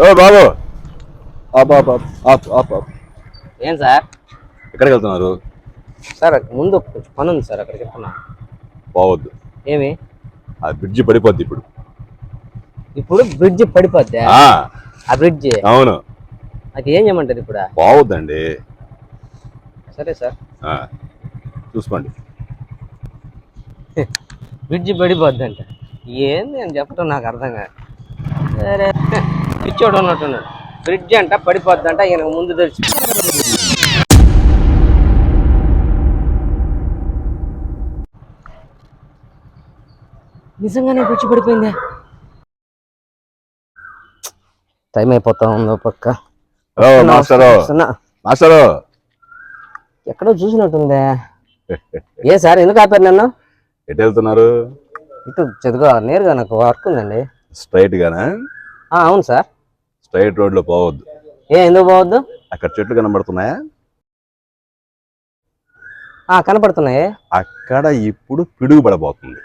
ఓ బాబు. ఆప్ ఆప్ ఆప్ ఆప్ ఆప్ ఆప్. ఏం సార్? ఎక్కడికి వెళ్తున్నారు? సార్ ముందు కొంచెం పని ఉంది సార్ అక్కడికి వెళ్తున్నా. పోవద్దు. ఏమి? ఆ బ్రిడ్జి పడిపోద్ది ఇప్పుడు. ఇప్పుడు బ్రిడ్జ్ పడిపోద్ది? ఆ, ఆ బ్రిడ్జ్? అవును. అది ఏం చేయమంటారు ఇప్పుడు? పోవద్దండి. సరే సార్. ఆ, చూసుకోండి. బ్రిడ్జ్ పడిపోద్ది అంట ఏంది అని చెప్పడం నాకు అర్థం కాదు. సరే. పిచ్చోడు ఉన్నట్టున్నాడు బ్రిడ్జ్ అంట పడిపోద్ది అంట ఈయనకు ముందు తెలిసి. నిజంగానే బ్రిడ్జ్ పడిపోయిందే? టైం అయిపోతా ఉందో పక్క. ఓ మాస్టరు. వస్తున్నా. మాస్టరు. ఎక్కడో చూసినట్టుందే. ఏ సార్ ఎందుకు ఆపారు నన్ను? ఎటు వెళ్తున్నారు? ఇటు చదువుగా నేరుగా నాకు వర్క్ ఉందండి. స్ట్రైట్ గానా ఆ, అవును సార్. స్ట్రైట్ రోడ్లో పోవద్దు. ఏ ఎందుకు పోవద్దు? అక్కడ చెట్లు కనబడుతున్నాయా? ఆ, కనపడుతున్నాయి. అక్కడ ఇప్పుడు పిడుగు పడబోతుంది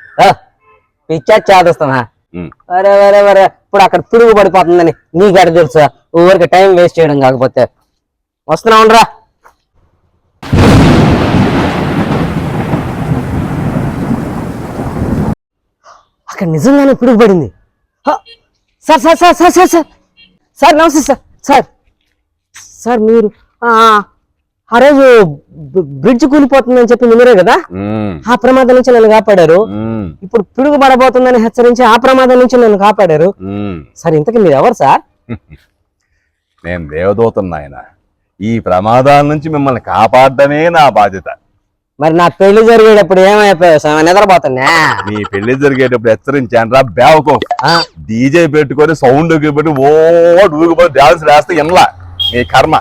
పిచ్చా చేదస్తానా ఉమ్. అరే వరే వరే ఇప్పుడు అక్కడ పిడుగు పడిపోతుందని నీకు తెలుసా? ఊరికి టైం వేస్ట్ చేయడం కాకపోతే. వస్తున్నా ఉండరా. అక్కడ నిజంగానే పిడుగు పడింది! Sir sir sir sir sir sir. Sir నమస్తే సార్. సార్ సార్ మీరు ఆ, రోజు బ్రి- బ్రిడ్జ్ కూలిపోతుందని చెప్పింది మీరే కదా? ఆ ప్రమాదం నుంచి నన్ను కాపాడారు. ఇప్పుడు పిడుగు పడబోతుందని హెచ్చరించి ఆ ప్రమాదం నుంచి నన్ను కాపాడారు. సార్ ఇంతకీ మీరు ఎవరు సార్? నేను దేవదూతను నాయన. ఈ ప్రమాదాల నుంచి మిమ్మల్ని కాపాడడమే నా బాధ్యత. మరి నా పెళ్ళి జరిగేటప్పుడు ఏమైపోయావు సార్ నిద్రపోతున్నా నీ పెళ్ళి జరిగేటప్పుడు హెచ్చరించాను రా బేవకో ఆ, డీజే పెట్టుకొని సౌండ్ పెట్టి ఓ ఊగిపోయి డాన్స్ వేస్తే ఎన్లా నీ కర్మ.